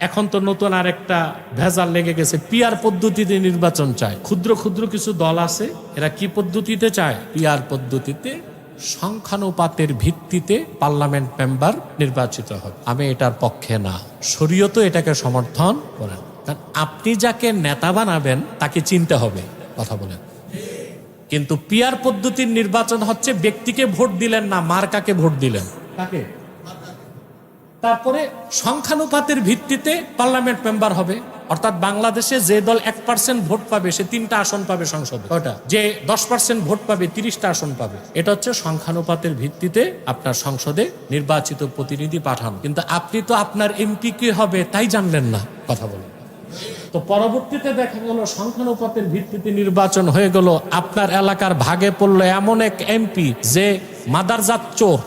এখন তো নতুন আর একটা ভেজাল লেগে গেছে। পিয়ার পদ্ধতিতে নির্বাচন চায়। ক্ষুদ্র ক্ষুদ্র কিছু দল আছে, এরা কি পদ্ধতিতে চায়? পিয়ার পদ্ধতিতে সংখ্যানুপাতের ভিত্তিতে পার্লামেন্ট মেম্বার নির্বাচিত হবে আমি এটার পক্ষে না। শরীয়ত এটাকে সমর্থন করেন কারণ আপনি যাকে নেতা বানাবেন, তাকে চিনতে হবে, কথা বলেন। কিন্তু পিয়ার পদ্ধতির নির্বাচন হচ্ছে, ব্যক্তিকে ভোট দিলেন না, মার্কাকে ভোট দিলেন। কাকে? তারপরে সংখ্যানুপাতের ভিত্তিতে পার্লামেন্ট মেম্বার হবে। অর্থাৎ বাংলাদেশে যে দল এক পার্সেন্ট ভোট পাবে সে তিনটা আসন পাবে সংসদে। ওটা যে দশ পার্সেন্ট ভোট পাবে তিরিশটা আসন পাবে। এটা হচ্ছে সংখ্যানুপাতের ভিত্তিতে আপনার সংসদে নির্বাচিত প্রতিনিধি পাঠান। কিন্তু আপনি তো আপনার এমপি কি হবে তাই জানলেন না। কথা বলেন। তো পরবর্তীতে দেখা গেল সংখ্যানুপাতের ভিত্তিতে নির্বাচন হয়ে গেল। আপনার এলাকার ভাগে পড়ল এমন এক এমপি যে মাদারজাত চোর।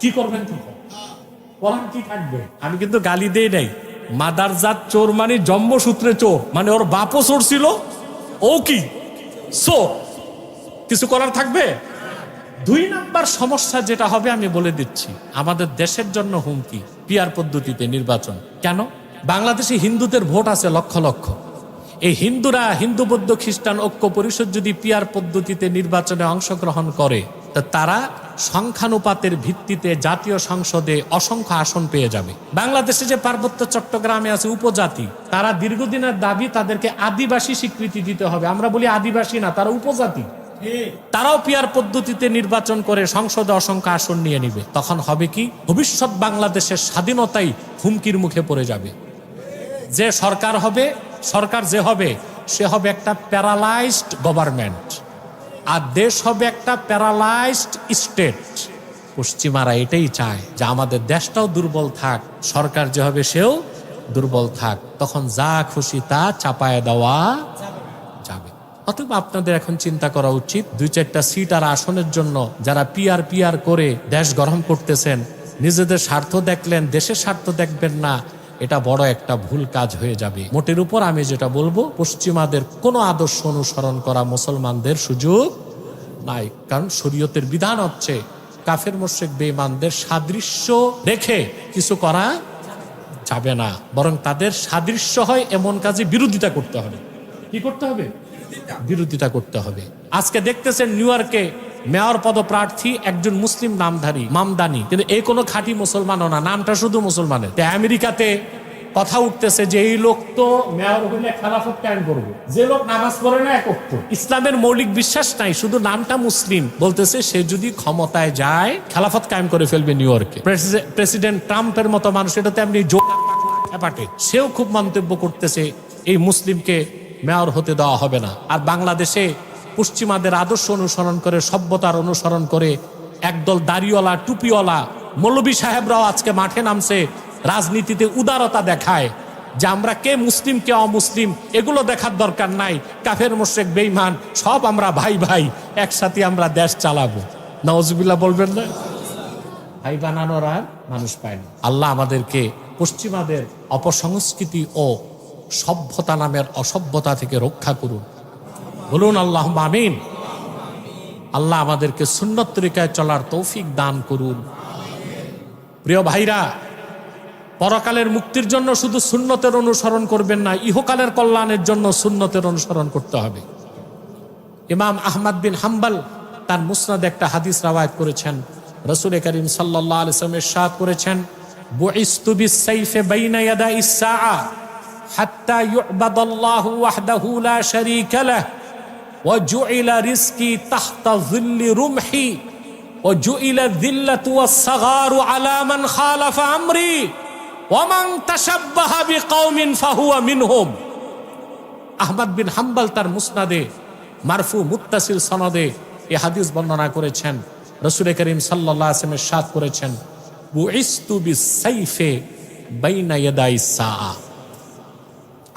কি করবেন? কি থাকবে। আমি কিন্তু গালি দেই নাই। মাদারজাত চোর মানে জন্মসূত্রে চোর। মানে ওর বাপও চোর ছিল, ও কি? চোর কিছু করার থাকবে? দুই নাম্বার সমস্যা যেটা হবে আমি বলে দিচ্ছি, আমাদের দেশের জন্য হুমকি, পিয়ার পদ্ধতিতে নির্বাচন। কেন? বাংলাদেশে হিন্দুদের ভোট আছে লক্ষ লক্ষ। এই হিন্দুরা, হিন্দু, বৌদ্ধ, খ্রিস্টান, ঐক্য, পরিষদ যদি পিয়ার পদ্ধতিতে নির্বাচনে অংশগ্রহণ করে, তা তারা সংখ্যানুপাতের ভিত্তিতে জাতীয় সংসদে অসংখ্য আসন পেয়ে যাবে। বাংলাদেশে যে পার্বত্য চট্টগ্রামে আছে উপজাতি, তারা দীর্ঘদিনের দাবি তাদেরকে আদিবাসী স্বীকৃতি দিতে হবে। আমরা বলি আদিবাসী না, তারা উপজাতি। তারাও পিয়ার পদ্ধতিতে নির্বাচন করে সংসদে অসংখ্য আসন নিয়ে নিবে। তখন হবে কি? ভবিষ্যৎ বাংলাদেশের স্বাধীনতাই হুমকির মুখে পড়ে যাবে। যে সরকার হবে, সরকার যে হবে, সে হবে একটা প্যারালাইজড গভর্নমেন্ট। আর দেশ হবে একটা প্যারালাইজড স্টেট। পশ্চিমারা এটাই চায় যে আমাদের দেশটাও দুর্বল থাক, সরকার যে হবে সেও দুর্বল থাক, তখন যা খুশি তা চাপায় দেওয়া যাবে। অথবা আপনাদের এখন চিন্তা করা উচিত, দুই চারটা সিট আর আসনের জন্য যারা পিয়ার পিয়ার করে দেশ গরম করতেছেন, নিজেদের স্বার্থ দেখলেন, দেশের স্বার্থ দেখবেন না এটা বড় একটা ভুল কাজ হয়ে যাবে। মোটের উপর আমি যেটা বলব, পশ্চিমাদের কোনো আদর্শ অনুসরণ করা মুসলমানদের সুযোগ নাই। কারণ শরীয়তের বিধান হচ্ছে, কাফের মোশেক বেঈমানদের সাদৃশ্য রেখে কিছু করা যাবে না। বরং তাদের সাদৃশ্য হয় এমন কাজে বিরোধিতা করতে হবে। কি করতে হবে? বিরোধিতা করতে হবে। আজকে দেখতেছেন নিউ ইয়র্কে মেয়র পদপ্রার্থী একজন মুসলিম নামধারী, মামদানি। কিন্তু এই কোনো খাঁটি মুসলমানও না, নামটা শুধু মুসলমানের। তাই আমেরিকাতে কথা উঠতেছে যে এই লোক তো মেয়র হইলে খেলাফত করবে? যে লোক নামাজ পড়ে না এক ইসলামের মৌলিক বিশ্বাস নাই, শুধু নামটা মুসলিম। বলতেছে সে যদি ক্ষমতায় যায়, খেলাফত কায়েম করে ফেলবে নিউ ইয়র্কে। প্রেসিডেন্ট ট্রাম্পের মতো মানুষ এটা তেমনি জো- পাটে সেও খুব মন্তব্য করতেছে, এই মুসলিমকে মেয়র হতে দেওয়া হবে না। আর বাংলাদেশে পশ্চিমাদের আদর্শ অনুসরণ করে, সভ্যতার অনুসরণ করে একদল দাড়িওয়ালা, টুপিওয়ালা মৌলবী সাহেবরাও আজকে মাঠে নামছে, রাজনীতিতে উদারতা দেখায় যে আমরা কে মুসলিম, কে অমুসলিম, এগুলো দেখার দরকার নাই, কাফের, মোশেক বেইমান সব আমরা ভাই ভাই, একসাথে আমরা দেশ চালাবো। নওয়াজবিল্লাহ বলবেন না? ভাই বানানোর আর মানুষ পায় না। আল্লাহ আমাদেরকে পশ্চিমাদের অপসংস্কৃতি ও সভ্যতা নামের অসভ্যতা থেকে রক্ষা করুন। বলুন আল্লাহ আমিন। আল্লাহ আমাদেরকে সুন্নত তরিকায় চলার তৌফিক দান করুন। প্রিয় ভাইরা, পরকালের মুক্তির জন্য শুধু সুন্নতের অনুসরণ করবেন না, ইহকালের কল্যাণের জন্য সুন্নতের অনুসরণ করতে হবে। ইমাম আহমদ বিন হাম্বাল তার মুসনাদ একটা হাদিস রাওয়ায়ত করেছেন। রসুল করিম সাল্লাহ আলিয়ামের সাদ করেছেন হাত্তা ইউবাদাল্লাহু ওয়াহদাহু লা শারীকা লাহ। وجعل رزقي تحت ظل رمحي وجعل الذلة والصغار على من خالف أمري ومن تشبه بقوم فهو منهم আহমদ বিন হাম্বাল তার মুসনাদে মারফু মুত্তাসিল সনদে এ হাদিস বর্ণনা করেছেন রসুল করিম সাল্লাহ আসলামের সাদ করেছেন বুইস্তু বিসাইফে বাইনা ইয়াদাই সাআ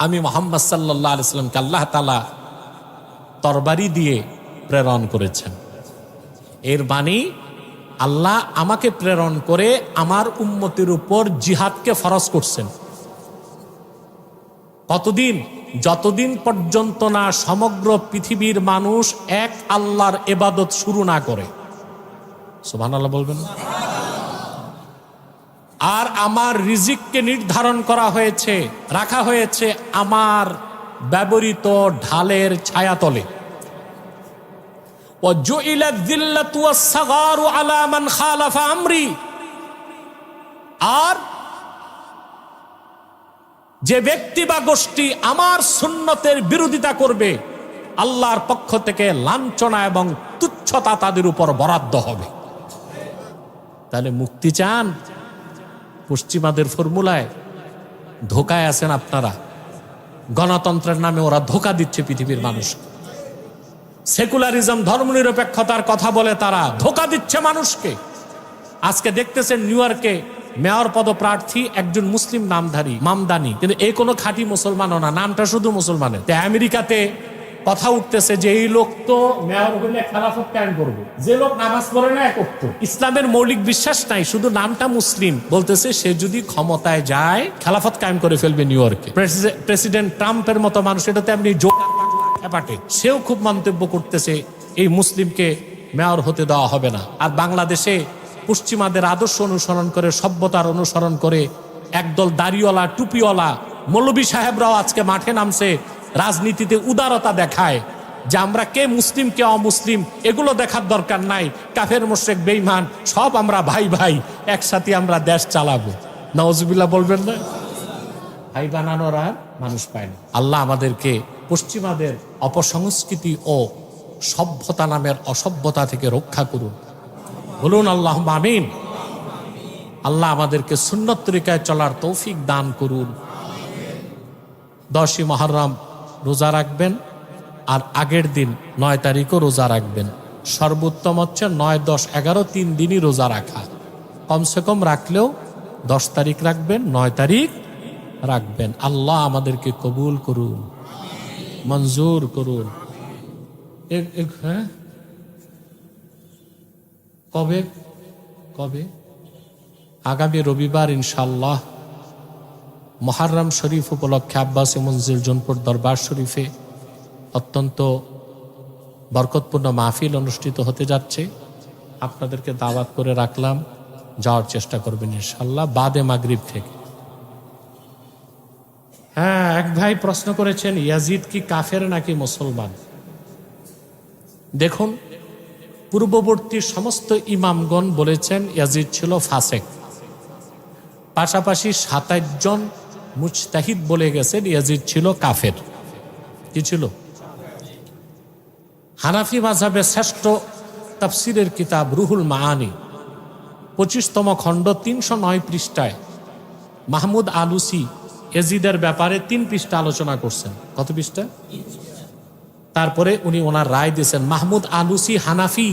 আমি মোহাম্মদ সাল্লাহ আলাইসাল্লামকে আল্লাহ তালা তরবারি দিয়ে প্রেরণ করেছেন। এর বাণী, আল্লাহ আমাকে প্রেরণ করে আমার উম্মতির উপর জিহাদকে ফরজ করছেন। কতদিন, যতদিন পর্যন্ত না সমগ্র পৃথিবীর মানুষ এক আল্লাহর এবাদত শুরু না করে। সুবহান আল্লাহ বলবেন আর আমার রিজিককে নির্ধারণ করা হয়েছে, রাখা হয়েছে আমার ব্যবহৃত ঢালের ছায়াতলে। আর যে ব্যক্তি বা গোষ্ঠী আমার সুন্নতের বিরোধিতা করবে, আল্লাহর পক্ষ থেকে লাঞ্ছনা এবং তুচ্ছতা তাদের উপর বরাদ্দ হবে। তাহলে মুক্তি চান? পশ্চিমাদের ফর্মুলায় ধোকায় আছেন আপনারা। গণতন্ত্রের নামে ওরা ধোকা দিচ্ছে পৃথিবীর মানুষ। সেকুলারিজম, ধর্মনিরপেক্ষতার কথা বলে তারা ধোকা দিচ্ছে মানুষকে। আজকে দেখতেছেন নিউ ইয়র্কে মেয়র পদপ্রার্থী একজন মুসলিম নামধারী, মামদানি। কিন্তু এই কোনো খাঁটি মুসলমানও না, নামটা শুধু মুসলমানের। আমেরিকাতে কথা উঠতেছে যে এই লোক তো মেয়র হইলে খেলাফত কায়েম করবে। যে লোক নামাজ পড়ে না করতো। ইসলামের মৌলিক বিশ্বাস নাই শুধু নামটা মুসলিম। বলতেছে সে যদি ক্ষমতায় যায় খেলাফত কায়েম করে ফেলবে নিউ ইয়র্কে। প্রেসিডেন্ট ট্রাম্পের মতো মানুষ এটা তেমনি জো ব্যাপারে সেও খুব মন্তব্য করতেছে এই মুসলিমকে মেয়র হতে দেওয়া হবে না। আর বাংলাদেশে পশ্চিমাদের আদর্শ অনুসরণ করে সভ্যতার অনুসরণ করে একদল দাড়িওয়ালা টুপিওয়ালা মৌলবী সাহেবরাও আজকে মাঠে নামছে রাজনীতিতে উদারতা দেখায়, যে আমরা কে মুসলিম, কে অমুসলিম, এগুলো দেখার দরকার নাই। কাফের মোশেক বেইমান সব আমরা ভাই ভাই, একসাথে আমরা দেশ চালাবো। নওয়াজবিল্লাহ বলবেন না? ভাই বানানোর আর মানুষ পায় না। আল্লাহ আমাদেরকে পশ্চিমাদের অপসংস্কৃতি ও সভ্যতা নামের অসভ্যতা থেকে রক্ষা করুন। বলুন আল্লাহ আমিন। আল্লাহ আমাদেরকে সুন্নত তরিকায় চলার তৌফিক দান করুন। দশই মহরম রোজা রাখবেন আর আগের দিন নয় তারিখও রোজা রাখবেন। সর্বোত্তম হচ্ছে নয়, দশ, এগারো, তিন দিনই রোজা রাখা। কমসে কম রাখলেও দশ তারিখ রাখবেন, নয় তারিখ রাখবেন। আল্লাহ আমাদেরকে কবুল করুন, মঞ্জুর করুন। হ্যাঁ? কবে? কবে? আগামী রবিবার ইনশাল্লাহ মহারম শরীফ উপলক্ষে আব্বাসী মঞ্জিল জোনপুর দরবার শরীফে অত্যন্ত বরকতপূর্ণ মাহফিল অনুষ্ঠিত হতে যাচ্ছে। আপনাদেরকে দাওয়াত করে রাখলাম। যাওয়ার চেষ্টা করবেন ইনশাল্লাহ বাদে মাগরিব থেকে। হ্যাঁ এক ভাই প্রশ্ন করেছেন, ইয়াজিদ কি কাফের নাকি মুসলমান? দেখুন, পূর্ববর্তী সমস্ত ইমামগণ বলেছেন, ইয়াজিদ ছিল ফাসেক। পাশাপাশি সাতাশ জন মুজতাহিদ বলে গেছেন, ইয়াজিদ ছিল কাফের। কি ছিল? হানাফি মাঝাবের শ্রেষ্ঠ তাফসিরের কিতাব রুহুল মাহানি পঁচিশতম খণ্ড তিনশো নয় পৃষ্ঠায় মাহমুদ আলুসি এজিদের ব্যাপারে তিন পৃষ্ঠা আলোচনা করছেন। কত পৃষ্ঠা? তারপরে উনি ওনার রায় দিয়েছেন, মাহমুদ আলুসি হানাফি।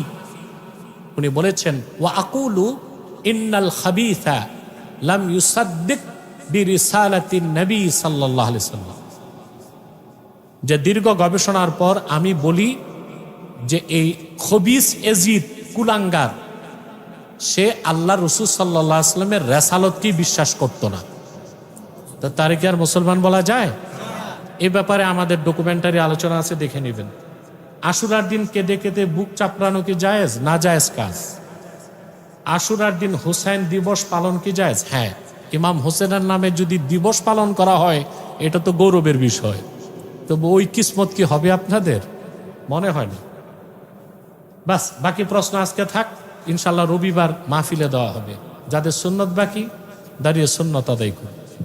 উনি বলেছেন, ওয়া আকুলু ইন্নাল খাবিথা লাম ইউসাদ্দিক যে দীর্ঘ গবেষণার পর আমি বলি যে এই খবিস এজিদ কুলাঙ্গার, সে আল্লাহ রসুল সাল্লাহ আসলামের রেসালতকেই বিশ্বাস করত না। তো তারে কি আর মুসলমান বলা যায়? এ ব্যাপারে আমাদের ডকুমেন্টারি আলোচনা আছে, দেখে নেবেন। আশুরার দিন কেঁদে কেঁদে বুক চাপড়ানো কি জায়েজ? না জায়েজ কাজ। আশুরার দিন হুসাইন দিবস পালন কি জায়েজ? হ্যাঁ। ইমাম হোসেনের নামে যদি দিবস পালন করা হয়, এটা তো গৌরবের বিষয়। তবু ওই কিসমত কি হবে আপনাদের? মনে হয় না। বাস, বাকি প্রশ্ন আজকে থাক। ইনশাল্লাহ রবিবার মাহফিলে দেওয়া হবে। যাদের সুন্নত বাকি, দাঁড়িয়ে সুন্নত আদায় করুন।